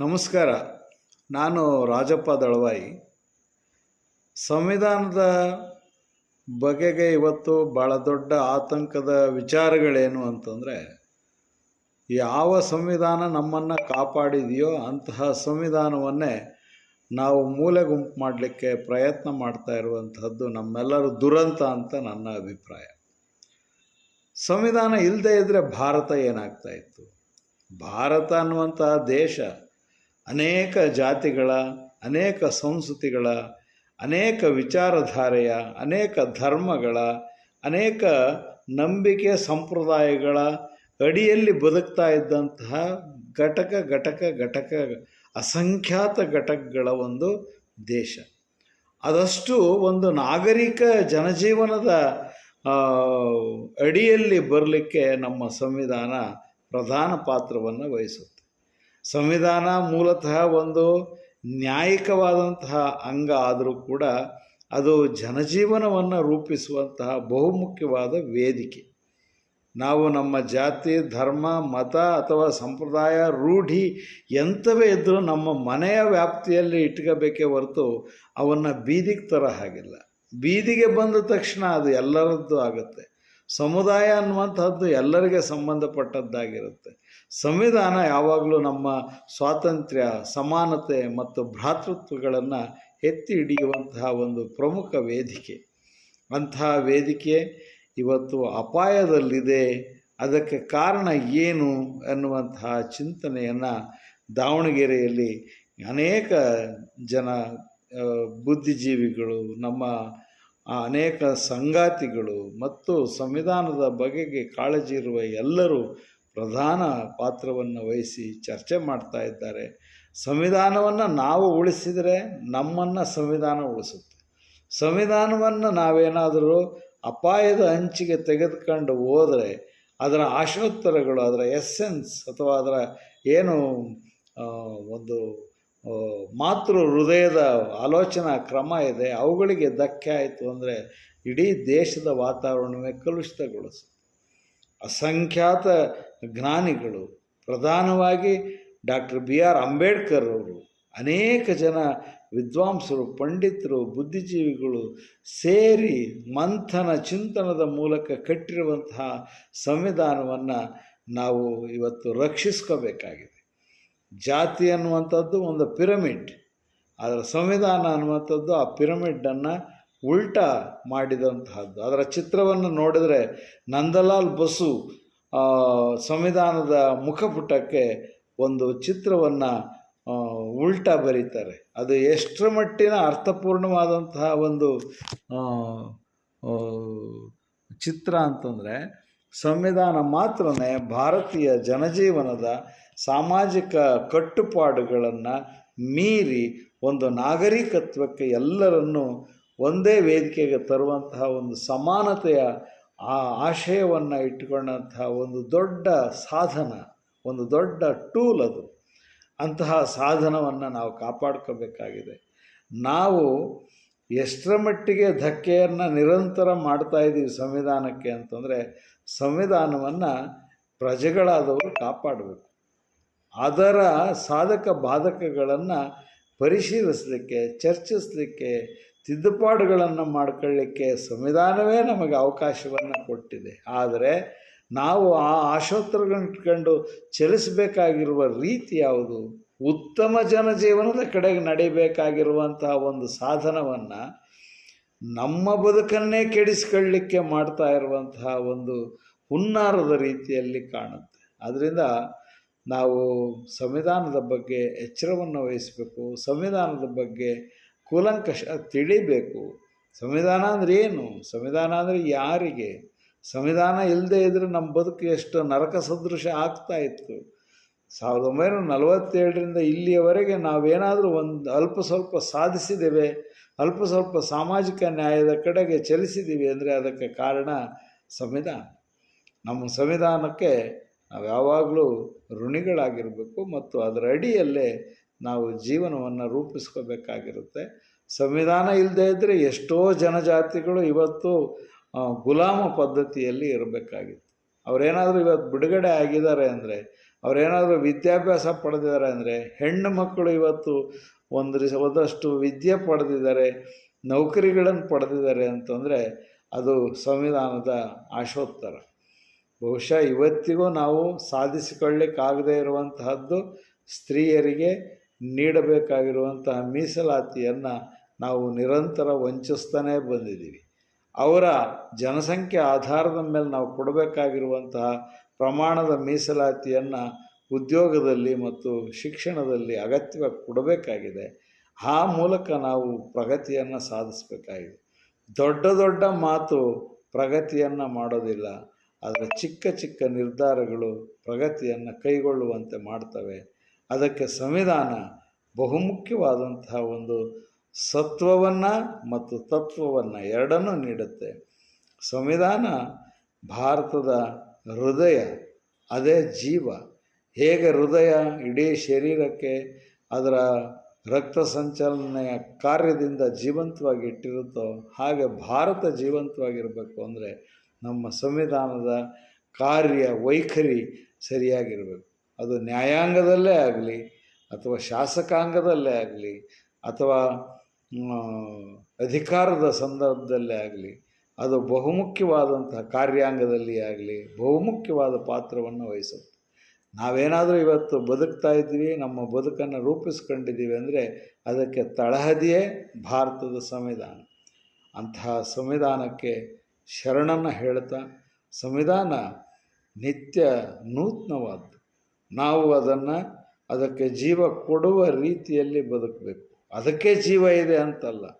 ನಮಸ್ಕಾರ. ನಾನು ರಾಜಪ್ಪ ದಳವಾಯಿ. ಸಂವಿಧಾನದ ಬಗೆಗೆ ಇವತ್ತು ಭಾಳ ದೊಡ್ಡ ಆತಂಕದ ವಿಚಾರಗಳೇನು ಅಂತಂದರೆ, ಯಾವ ಸಂವಿಧಾನ ನಮ್ಮನ್ನು ಕಾಪಾಡಿದೆಯೋ ಅಂತಹ ಸಂವಿಧಾನವನ್ನೇ ನಾವು ಮೂಲೆ ಗುಂಪು ಮಾಡಲಿಕ್ಕೆ ಪ್ರಯತ್ನ ಮಾಡ್ತಾ ಇರುವಂತಹದ್ದು ನಮ್ಮೆಲ್ಲರೂ ದುರಂತ ಅಂತ ನನ್ನ ಅಭಿಪ್ರಾಯ. ಸಂವಿಧಾನ ಇಲ್ಲದೇ ಇದ್ದರೆ ಭಾರತ ಏನಾಗ್ತಾ ಇತ್ತು? ಭಾರತ ಅನ್ನುವಂತಹ ದೇಶ ಅನೇಕ ಜಾತಿಗಳ, ಅನೇಕ ಸಂಸ್ಕೃತಿಗಳ, ಅನೇಕ ವಿಚಾರಧಾರೆಯ, ಅನೇಕ ಧರ್ಮಗಳ, ಅನೇಕ ನಂಬಿಕೆ ಸಂಪ್ರದಾಯಗಳ ಅಡಿಯಲ್ಲಿ ಬದುಕ್ತಾ ಇದ್ದಂತಹ ಘಟಕ ಘಟಕ ಘಟಕ, ಅಸಂಖ್ಯಾತ ಘಟಕಗಳ ಒಂದು ದೇಶ. ಅದಷ್ಟು ಒಂದು ನಾಗರಿಕ ಜನಜೀವನದ ಅಡಿಯಲ್ಲಿ ಬರಲಿಕ್ಕೆ ನಮ್ಮ ಸಂವಿಧಾನ ಪ್ರಧಾನ ಪಾತ್ರವನ್ನು ವಹಿಸುತ್ತೆ. ಸಂವಿಧಾನ ಮೂಲತಃ ಒಂದು ನ್ಯಾಯಿಕವಾದಂತಹ ಅಂಗ ಆದರೂ ಕೂಡ ಅದು ಜನಜೀವನವನ್ನು ರೂಪಿಸುವಂತಹ ಬಹುಮುಖ್ಯವಾದ ವೇದಿಕೆ. ನಾವು ನಮ್ಮ ಜಾತಿ, ಧರ್ಮ, ಮತ ಅಥವಾ ಸಂಪ್ರದಾಯ, ರೂಢಿ ಎಂಥವೇ ಇದ್ದರೂ ನಮ್ಮ ಮನೆಯ ವ್ಯಾಪ್ತಿಯಲ್ಲಿ ಇಟ್ಕೋಬೇಕೇ ಹೊರತು ಅವನ್ನು ಬೀದಿಗೆ ತರ ಹಾಗಿಲ್ಲ. ಬೀದಿಗೆ ಬಂದ ತಕ್ಷಣ ಅದು ಎಲ್ಲರದ್ದು ಆಗುತ್ತೆ. ಸಮುದಾಯ ಅನ್ನುವಂಥದ್ದು ಎಲ್ಲರಿಗೆ ಸಂಬಂಧಪಟ್ಟದ್ದಾಗಿರುತ್ತೆ. ಸಂವಿಧಾನ ಯಾವಾಗಲೂ ನಮ್ಮ ಸ್ವಾತಂತ್ರ್ಯ, ಸಮಾನತೆ ಮತ್ತು ಭ್ರಾತೃತ್ವಗಳನ್ನು ಎತ್ತಿ ಹಿಡಿಯುವಂತಹ ಒಂದು ಪ್ರಮುಖ ವೇದಿಕೆ. ಅಂತಹ ವೇದಿಕೆ ಇವತ್ತು ಅಪಾಯದಲ್ಲಿದೆ. ಅದಕ್ಕೆ ಕಾರಣ ಏನು ಅನ್ನುವಂತಹ ಚಿಂತನೆಯನ್ನು ದಾವಣಗೆರೆಯಲ್ಲಿ ಅನೇಕ ಜನ ಬುದ್ಧಿಜೀವಿಗಳು, ನಮ್ಮ ಅನೇಕ ಸಂಗಾತಿಗಳು ಮತ್ತು ಸಂವಿಧಾನದ ಬಗೆಗೆ ಕಾಳಜಿ ಇರುವ ಎಲ್ಲರೂ ಪ್ರಧಾನ ಪಾತ್ರವನ್ನು ವಹಿಸಿ ಚರ್ಚೆ ಮಾಡ್ತಾ ಇದ್ದಾರೆ. ಸಂವಿಧಾನವನ್ನು ನಾವು ಉಳಿಸಿದರೆ ನಮ್ಮನ್ನು ಸಂವಿಧಾನ ಉಳಿಸುತ್ತೆ. ಸಂವಿಧಾನವನ್ನು ನಾವೇನಾದರೂ ಅಪಾಯದ ಅಂಚಿಗೆ ತೆಗೆದುಕೊಂಡು ಹೋದರೆ ಅದರ ಆಶೋತ್ತರಗಳು, ಅದರ ಎಸ್ಸೆನ್ಸ್ ಅಥವಾ ಅದರ ಏನು ಒಂದು ಮಾತೃ ಹೃದಯದ ಆಲೋಚನಾ ಕ್ರಮ ಇದೆ, ಅವುಗಳಿಗೆ ಧಕ್ಕೆ ಆಯಿತು ಅಂದರೆ ಇಡೀ ದೇಶದ ವಾತಾವರಣವೇ ಕಲುಷಿತಗೊಳಿಸುತ್ತೆ. ಅಸಂಖ್ಯಾತ ಜ್ಞಾನಿಗಳು, ಪ್ರಧಾನವಾಗಿ ಡಾಕ್ಟರ್ ಬಿ ಆರ್ ಅಂಬೇಡ್ಕರ್ ಅವರು, ಅನೇಕ ಜನ ವಿದ್ವಾಂಸರು, ಪಂಡಿತರು, ಬುದ್ಧಿಜೀವಿಗಳು ಸೇರಿ ಮಂಥನ ಚಿಂತನದ ಮೂಲಕ ಕಟ್ಟಿರುವಂತಹ ಸಂವಿಧಾನವನ್ನು ನಾವು ಇವತ್ತು ರಕ್ಷಿಸ್ಕೋಬೇಕಾಗಿದೆ. ಜಾತಿ ಅನ್ನುವಂಥದ್ದು ಒಂದು ಪಿರಮಿಡ್, ಆದರೆ ಸಂವಿಧಾನ ಅನ್ನುವಂಥದ್ದು ಆ ಪಿರಮಿಡನ್ನು ಉಲ್ಟಾ ಮಾಡಿದಂತಹದ್ದು. ಅದರ ಚಿತ್ರವನ್ನು ನೋಡಿದರೆ ನಂದಲಾಲ್ ಬಸು ಸಂವಿಧಾನದ ಮುಖಪುಟಕ್ಕೆ ಒಂದು ಚಿತ್ರವನ್ನು ಉಲ್ಟಾ ಬರೀತಾರೆ. ಅದು ಎಷ್ಟರ ಮಟ್ಟಿನ ಅರ್ಥಪೂರ್ಣವಾದಂತಹ ಒಂದು ಚಿತ್ರ ಅಂತಂದರೆ, ಸಂವಿಧಾನ ಮಾತ್ರನೇ ಭಾರತೀಯ ಜನಜೀವನದ ಸಾಮಾಜಿಕ ಕಟ್ಟುಪಾಡುಗಳನ್ನು ಮೀರಿ ಒಂದು ನಾಗರಿಕತ್ವಕ್ಕೆ ಎಲ್ಲರನ್ನೂ ಒಂದೇ ವೇದಿಕೆಗೆ ತರುವಂತಹ ಒಂದು ಸಮಾನತೆಯ ಆ ಆಶಯವನ್ನು ಇಟ್ಟುಕೊಂಡಂತಹ ಒಂದು ದೊಡ್ಡ ಸಾಧನ, ಒಂದು ದೊಡ್ಡ ಟೂಲ್ ಅದು. ಅಂತಹ ಸಾಧನವನ್ನು ನಾವು ಕಾಪಾಡ್ಕೋಬೇಕಾಗಿದೆ. ನಾವು ಎಷ್ಟರ ಮಟ್ಟಿಗೆ ಧಕ್ಕೆಯನ್ನು ನಿರಂತರ ಮಾಡ್ತಾ ಇದ್ದೀವಿ ಸಂವಿಧಾನಕ್ಕೆ ಅಂತಂದರೆ ಸಂವಿಧಾನವನ್ನು ಪ್ರಜೆಗಳಾದವರು ಕಾಪಾಡಬೇಕು. ಅದರ ಸಾಧಕ ಬಾಧಕಗಳನ್ನು ಪರಿಶೀಲಿಸಲಿಕ್ಕೆ, ಚರ್ಚಿಸಲಿಕ್ಕೆ ತಿದ್ದುಪಾಡುಗಳನ್ನು ಮಾಡ್ಕೊಳ್ಳಿಕ್ಕೆ ಸಂವಿಧಾನವೇ ನಮಗೆ ಅವಕಾಶವನ್ನು ಕೊಟ್ಟಿದೆ. ಆದರೆ ನಾವು ಆ ಆಶೋತ್ತರಗಳಿಟ್ಕೊಂಡು ಚಲಿಸಬೇಕಾಗಿರುವ ರೀತಿ ಯಾವುದು? ಉತ್ತಮ ಜನಜೀವನದ ಕಡೆಗೆ ನಡಿಬೇಕಾಗಿರುವಂತಹ ಒಂದು ಸಾಧನವನ್ನು ನಮ್ಮ ಬದುಕನ್ನೇ ಕೆಡಿಸ್ಕೊಳ್ಳಿಕ್ಕೆ ಮಾಡ್ತಾ ಇರುವಂತಹ ಒಂದು ಹುನ್ನಾರದ ರೀತಿಯಲ್ಲಿ ಕಾಣುತ್ತೆ. ಅದರಿಂದ ನಾವು ಸಂವಿಧಾನದ ಬಗ್ಗೆ ಎಚ್ಚರವನ್ನು ವಹಿಸಬೇಕು, ಸಂವಿಧಾನದ ಬಗ್ಗೆ ಕೂಲಂಕಷ ತಿಳಿಬೇಕು. ಸಂವಿಧಾನ ಅಂದರೆ ಏನು? ಸಂವಿಧಾನ ಅಂದರೆ ಯಾರಿಗೆ? ಸಂವಿಧಾನ ಇಲ್ಲದೆ ಇದ್ದರೆ ನಮ್ಮ ಬದುಕು ಎಷ್ಟು ನರಕ ಸದೃಶ ಆಗ್ತಾ ಇತ್ತು. ಸಾವಿರದ ಒಂಬೈನೂರ ನಲವತ್ತೇಳರಿಂದ ಇಲ್ಲಿಯವರೆಗೆ ನಾವೇನಾದರೂ ಒಂದು ಅಲ್ಪ ಸ್ವಲ್ಪ ಸಾಧಿಸಿದ್ದೇವೆ, ಅಲ್ಪ ಸ್ವಲ್ಪ ಸಾಮಾಜಿಕ ನ್ಯಾಯದ ಕಡೆಗೆ ಚಲಿಸಿದ್ದೀವಿ ಅಂದರೆ ಅದಕ್ಕೆ ಕಾರಣ ಸಂವಿಧಾನ. ನಮ್ಮ ಸಂವಿಧಾನಕ್ಕೆ ನಾವು ಯಾವಾಗಲೂ ಋಣಿಗಳಾಗಿರಬೇಕು ಮತ್ತು ಅದರ ಅಡಿಯಲ್ಲೇ ನಾವು ಜೀವನವನ್ನು ರೂಪಿಸ್ಕೋಬೇಕಾಗಿರುತ್ತೆ. ಸಂವಿಧಾನ ಇಲ್ಲದೇ ಇದ್ದರೆ ಎಷ್ಟೋ ಜನಜಾತಿಗಳು ಇವತ್ತು ಗುಲಾಮ ಪದ್ಧತಿಯಲ್ಲಿ ಇರಬೇಕಾಗಿತ್ತು. ಅವರೇನಾದರೂ ಇವತ್ತು ಬಿಡುಗಡೆ ಆಗಿದ್ದಾರೆ ಅಂದರೆ, ಅವರೇನಾದರೂ ವಿದ್ಯಾಭ್ಯಾಸ ಪಡೆದಿದ್ದಾರೆ ಅಂದರೆ, ಹೆಣ್ಣು ಮಕ್ಕಳು ಇವತ್ತು ಒಂದು ಒಂದಷ್ಟು ವಿದ್ಯೆ ಪಡೆದಿದ್ದಾರೆ, ನೌಕರಿಗಳನ್ನು ಪಡೆದಿದ್ದಾರೆ ಅಂತಂದರೆ, ಅದು ಸಂವಿಧಾನದ ಆಶೋತ್ತರ. ಬಹುಶಃ ಇವತ್ತಿಗೂ ನಾವು ಸಾಧಿಸಿಕೊಳ್ಳಿಕ್ಕಾಗದೇ ಇರುವಂತಹದ್ದು ಸ್ತ್ರೀಯರಿಗೆ ನೀಡಬೇಕಾಗಿರುವಂತಹ ಮೀಸಲಾತಿಯನ್ನು ನಾವು ನಿರಂತರ ವಂಚಿಸ್ತಾನೇ ಬಂದಿದ್ದೀವಿ. ಅವರ ಜನಸಂಖ್ಯೆ ಆಧಾರದ ಮೇಲೆ ನಾವು ಕೊಡಬೇಕಾಗಿರುವಂತಹ ಪ್ರಮಾಣದ ಮೀಸಲಾತಿಯನ್ನು ಉದ್ಯೋಗದಲ್ಲಿ ಮತ್ತು ಶಿಕ್ಷಣದಲ್ಲಿ ಅಗತ್ಯವಾಗಿ ಕೊಡಬೇಕಾಗಿದೆ. ಆ ಮೂಲಕ ನಾವು ಪ್ರಗತಿಯನ್ನು ಸಾಧಿಸಬೇಕಾಗಿದೆ. ದೊಡ್ಡ ದೊಡ್ಡ ಮಾತು ಪ್ರಗತಿಯನ್ನು ಮಾಡೋದಿಲ್ಲ. ಆದರೆ ಚಿಕ್ಕ ಚಿಕ್ಕ ನಿರ್ಧಾರಗಳು ಪ್ರಗತಿಯನ್ನು ಕೈಗೊಳ್ಳುವಂತೆ ಮಾಡ್ತವೆ. ಅದಕ್ಕೆ ಸಂವಿಧಾನ ಬಹುಮುಖ್ಯವಾದಂತಹ ಒಂದು ಸತ್ವವನ್ನು ಮತ್ತು ತತ್ವವನ್ನು ಎರಡನ್ನೂ ನೀಡುತ್ತೆ. ಸಂವಿಧಾನ ಭಾರತದ ಹೃದಯ, ಅದೇ ಜೀವ. ಹೇಗೆ ಹೃದಯ ಇಡೀ ಶರೀರಕ್ಕೆ ಅದರ ರಕ್ತ ಸಂಚಲನೆಯ ಕಾರ್ಯದಿಂದ ಜೀವಂತವಾಗಿ ಇಟ್ಟಿರುತ್ತೋ ಹಾಗೆ ಭಾರತ ಜೀವಂತವಾಗಿರಬೇಕು ಅಂದರೆ ನಮ್ಮ ಸಂವಿಧಾನದ ಕಾರ್ಯ ವೈಖರಿ ಸರಿಯಾಗಿರಬೇಕು. ಅದು ನ್ಯಾಯಾಂಗದಲ್ಲೇ ಆಗಲಿ ಅಥವಾ ಶಾಸಕಾಂಗದಲ್ಲೇ ಆಗಲಿ ಅಥವಾ ಅಧಿಕಾರದ ಸಂದರ್ಭದಲ್ಲೇ ಆಗಲಿ, ಅದು ಬಹುಮುಖ್ಯವಾದಂತಹ ಕಾರ್ಯಾಂಗದಲ್ಲಿ ಆಗಲಿ ಬಹುಮುಖ್ಯವಾದ ಪಾತ್ರವನ್ನು ವಹಿಸುತ್ತೆ. ನಾವೇನಾದರೂ ಇವತ್ತು ಬದುಕ್ತಾ ಇದ್ದೀವಿ, ನಮ್ಮ ಬದುಕನ್ನು ರೂಪಿಸ್ಕೊಂಡಿದ್ದೀವಿ ಅಂದರೆ ಅದಕ್ಕೆ ತಳಹದಿಯೇ ಭಾರತದ ಸಂವಿಧಾನ. ಅಂತಹ ಸಂವಿಧಾನಕ್ಕೆ ಶರಣನ್ನು ಹೇಳ್ತಾ, ಸಂವಿಧಾನ ನಿತ್ಯ ನೂತನವಾದ್ದು. ನಾವು ಅದನ್ನು ಅದಕ್ಕೆ ಜೀವ ಕೊಡುವ ರೀತಿಯಲ್ಲಿ ಬದುಕಬೇಕು. ಅದಕ್ಕೆ ಜೀವ ಇದೆ ಅಂತಲ್ಲ.